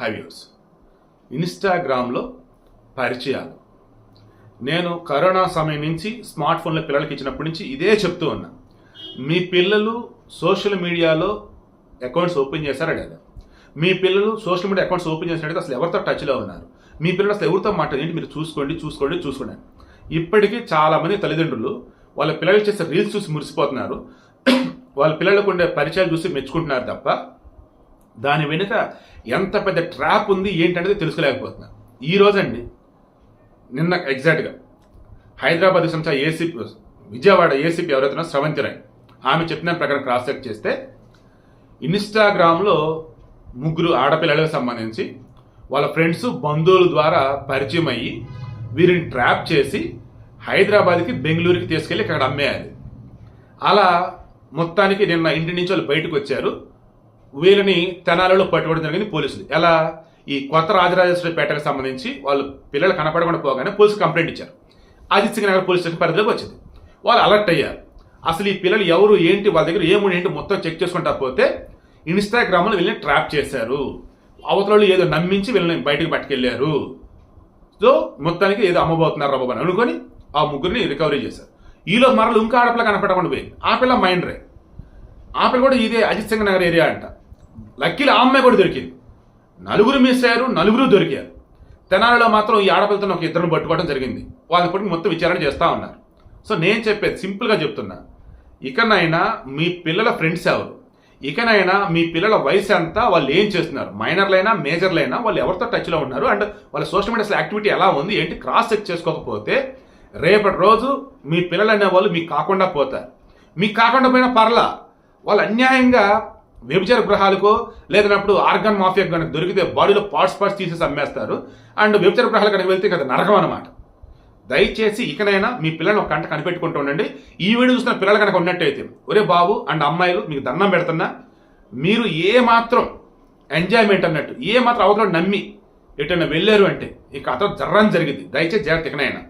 హైవ్యూస్. ఇన్స్టాగ్రామ్లో పరిచయాలు. నేను కరోనా సమయం నుంచి స్మార్ట్ ఫోన్లో పిల్లలకి ఇచ్చినప్పటి నుంచి ఇదే చెప్తూ ఉన్నా. మీ పిల్లలు సోషల్ మీడియాలో అకౌంట్స్ ఓపెన్ చేశారా లేదా? మీ పిల్లలు సోషల్ మీడియా అకౌంట్స్ ఓపెన్ చేసినట్టు అసలు ఎవరితో టచ్లో ఉన్నారు? మీ పిల్లలు అసలు ఎవరితో మాట్లాడేంటి మీరు చూసుకోండి చూసుకోండి చూసుకోండి ఇప్పటికీ చాలామంది తల్లిదండ్రులు వాళ్ళ పిల్లలు చేసే రీల్స్ చూసి మురిసిపోతున్నారు. వాళ్ళ పిల్లలకు ఉండే పరిచయాలు చూసి మెచ్చుకుంటున్నారు తప్ప దాని వెనుక ఎంత పెద్ద ట్రాప్ ఉంది ఏంటనేది తెలుసుకోలేకపోతున్నారు ఈ రోజండి నిన్న ఎగ్జాక్ట్గా హైదరాబాద్ సంస్థ ఏసీపీ విజయవాడ ఏసీపీ ఎవరైతే స్రవంతి రాయ్ ఆమె చెప్పిన ప్రకారం క్రాస్ చెక్ చేస్తే ఇన్స్టాగ్రామ్లో ముగ్గురు ఆడపిల్లలకు సంబంధించి వాళ్ళ ఫ్రెండ్స్ బంధువుల ద్వారా పరిచయం అయ్యి వీరిని ట్రాప్ చేసి హైదరాబాద్కి బెంగళూరుకి తీసుకెళ్ళి అక్కడ అమ్మేయాలి. అలా మొత్తానికి నిన్న ఇంటి నుంచి వాళ్ళు బయటకు వచ్చారు. వీళ్ళని తెనాలలో పట్టుకోవడం జరిగింది పోలీసులు. ఎలా? ఈ కొత్త రాజరాజేశ్వరి పేటకు సంబంధించి వాళ్ళు పిల్లలు కనపడకుండా పోగానే పోలీసు కంప్లైంట్ ఇచ్చారు. ఆదిత్య నగర్ పోలీస్ స్టేషన్ పరిధిలోకి వచ్చింది. వాళ్ళు అలర్ట్ అయ్యారు. అసలు ఈ పిల్లలు ఎవరు ఏంటి వాళ్ళ దగ్గర ఏముండి ఏంటి మొత్తం చెక్ చేసుకుంటా పోతే ఇన్స్టాగ్రామ్లో వీళ్ళని ట్రాప్ చేశారు. అవతల వాళ్ళు ఏదో నమ్మించి వీళ్ళని బయటకు పట్టుకెళ్ళారు సో మొత్తానికి ఏదో అమ్మబోతున్నారు బాబు అని అనుకొని ఆ ముగ్గురిని రికవరీ చేశారు. ఈలో మరలు ఇంకా ఆడపిల్ల కనపడకుండా పోయింది. ఆ పిల్ల మైండ్ రే ఆ పిల్ల కూడా ఇదే అజిత్ సింగ్ నగర్ ఏరియా అంట. లక్కీలో ఆ అమ్మాయి కూడా దొరికింది. నలుగురు మిస్ అయ్యారు నలుగురు దొరికారు. తెనాలిలో మాత్రం ఈ ఆడపిల్లతో ఒక ఇద్దరిని పట్టుకోవడం జరిగింది. వాళ్ళని కూడా మొత్తం విచారణ చేస్తూ ఉన్నారు. సో నేను చెప్పేది సింపుల్గా చెప్తున్నా. ఇకనైనా మీ పిల్లల ఫ్రెండ్స్ ఎవరు? ఇకనైనా మీ పిల్లల వయసు ఎంత? వాళ్ళు ఏం చేస్తున్నారు? మైనర్లైనా మేజర్లైనా వాళ్ళు ఎవరితో టచ్లో ఉన్నారు? అండ్ వాళ్ళ సోషల్ మీడియా యాక్టివిటీ ఎలా ఉంది? ఏంటి? క్రాస్ చెక్ చేసుకోకపోతే రేపటి రోజు మీ పిల్లలు అనేవాళ్ళు మీకు కాకుండా పోతారు. మీకు కాకుండా పోయినా పర్లా. వాళ్ళు అన్యాయంగా వ్యభిచార గృహాలకో లేదన్నప్పుడు ఆర్గన్ మాఫియా కనుక దొరికితే బాడీలో పార్ట్స్ పార్ట్స్ తీసేసి అమ్మేస్తారు. అండ్ వ్యభిచార గృహాలు కనుక వెళ్తే కదా నరకం అనమాట దయచేసి ఇకనైనా మీ పిల్లల్ని ఒక కంట కనిపెట్టుకుంటూ ఉండండి. ఈ వీడియో చూసిన పిల్లలు కనుక ఉన్నట్టయితే ఒరే బాబు అండ్ అమ్మాయిలు మీకు దండం పెడుతున్నా మీరు ఏ మాత్రం ఎంజాయ్మెంట్ అన్నట్టు ఏ మాత్రం అవతల నమ్మి ఎటైనా వెళ్ళారు అంటే ఇక అతను జర్రం జరిగింది. దయచేసి జాగ్రత్త ఇకనైనా.